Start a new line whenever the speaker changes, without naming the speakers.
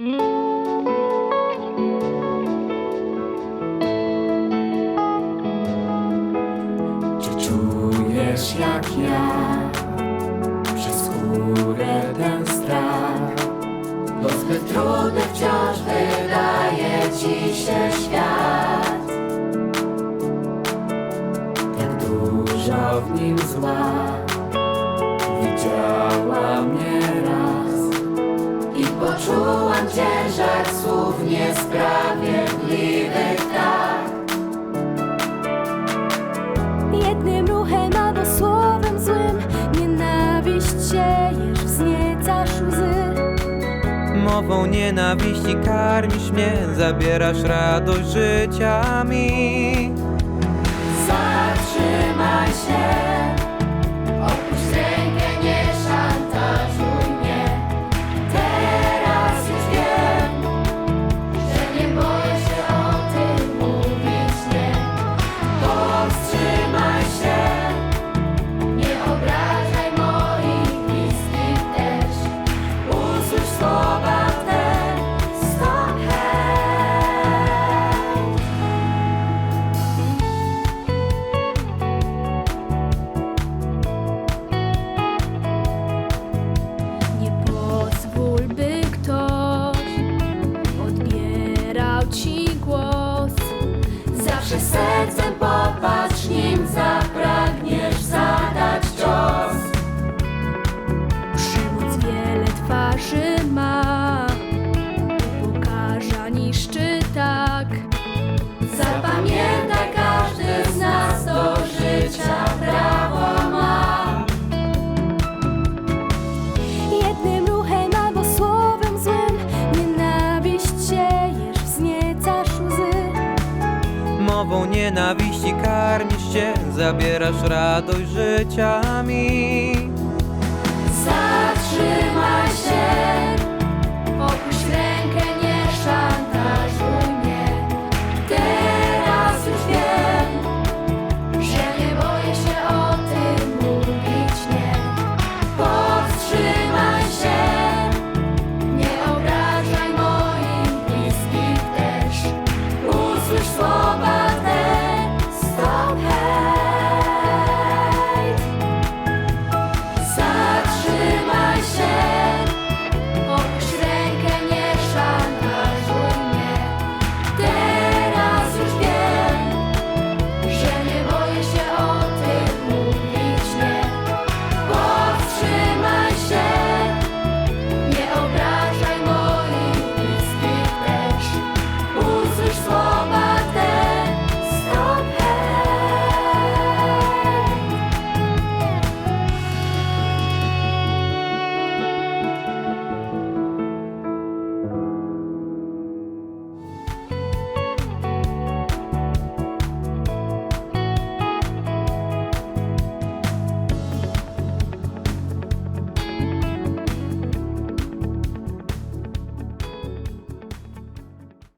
Czy czujesz jak ja przez skórę ten strach? Bo zbyt trudny wciąż wydaje ci się świat. Tak dużo w nim zła widziała mnie poczułam ciężar słów niesprawiedliwych tak.
Jednym ruchem albo słowem złym Nienawiść siejesz, wzniecasz łzy
Mową nienawiści karmisz mnie, zabierasz radość życia mi.
Zatrzymaj się
twarzy ma Pokaża, niszczy tak
Zapamiętaj, każdy z nas do życia prawo ma.
Jednym ruchem albo słowem złym Nienawiść siejesz, wzniecasz łzy
Mową nienawiści karmisz się, zabierasz radość życia mi.